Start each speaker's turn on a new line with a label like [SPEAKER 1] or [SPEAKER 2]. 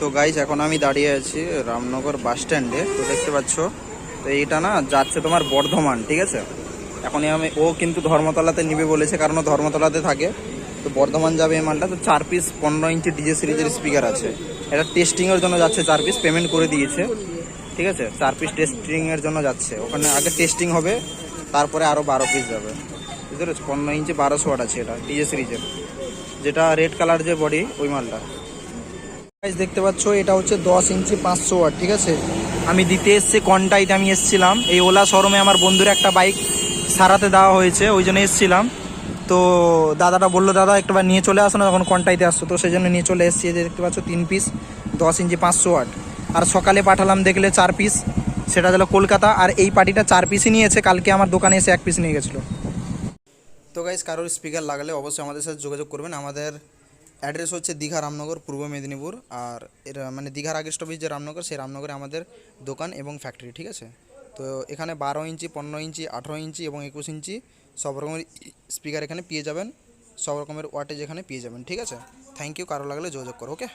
[SPEAKER 1] তো গাইজ এখন আমি দাঁড়িয়ে আছি রামনগর বাস স্ট্যান্ডে তো দেখতে পাচ্ছ, তো এইটা না যাচ্ছে তোমার বর্ধমান, ঠিক আছে? এখনই আমি, ও কিন্তু ধর্মতলাতে নিবে বলেছে, কারণ ও ধর্মতলাতে থাকে। তো বর্ধমান যাবে এই মালটা, তো চার পিস পনেরো ইঞ্চি ডিজে সিরিজের স্পিকার আছে। এটা টেস্টিংয়ের জন্য যাচ্ছে চার পিস পেমেন্ট করে দিয়েছে। ঠিক আছে? চার পিস টেস্টিংয়ের জন্য যাচ্ছে। ওখানে আগে টেস্টিং হবে, তারপরে আরও বারো পিস যাবে। বুঝতে পেরেছ? পনেরো ইঞ্চি বারোশো ওয়াট আছে এটা ডিজে সিরিজের। যেটা রেড কালার যে বডি ওই মালটা। দেখতে পাচ্ছ, এটা হচ্ছে দশ ইঞ্চি পাঁচশো ওয়াট, ঠিক আছে? আমি দিতে এসছি, কন্টাইতে আমি এসছিলাম। এই ওলা শোরুমে আমার বন্ধুর একটা বাইক সারাতে দেওয়া হয়েছে, ওই জন্য এসছিলাম। তো দাদাটা বলল, দাদা, একটাবার নিয়ে চলে আসো না, তখন কন্টাইতে আসছো। তো সেই জন্য নিয়ে চলে এসছি যে দেখতে পাচ্ছ, তিন পিস দশ ইঞ্চি পাঁচশো ওয়াট। আর সকালে পাঠালাম দেখলে চার পিস সেটা হলো কলকাতা। আর এই পার্টিটা চার পিসই নিয়েছে, কালকে আমার দোকানে এসে এক পিস নিয়ে গেছিল। তো গাইজ কারোর স্পিকার লাগালে অবশ্যই আমাদের সাথে যোগাযোগ করবেন। আমাদের অ্যাড্রেস হচ্ছে দীঘা রামনগর, পূর্ব মেদিনীপুর। আর এর মানে দীঘার আগে স্টপেজ যে রামনগর, সেই রামনগরে আমাদের দোকান এবং ফ্যাক্টরি ঠিক আছে? তো এখানে বারো ইঞ্চি, পনেরো ইঞ্চি, আঠেরো ইঞ্চি এবং একুশ ইঞ্চি সব রকমের স্পিকার এখানে পেয়ে যাবেন। সব রকমের ওয়াটেজ এখানে পেয়ে যাবেন, ঠিক আছে? থ্যাংক ইউ কারও লাগলে যোগাযোগ করো ওকে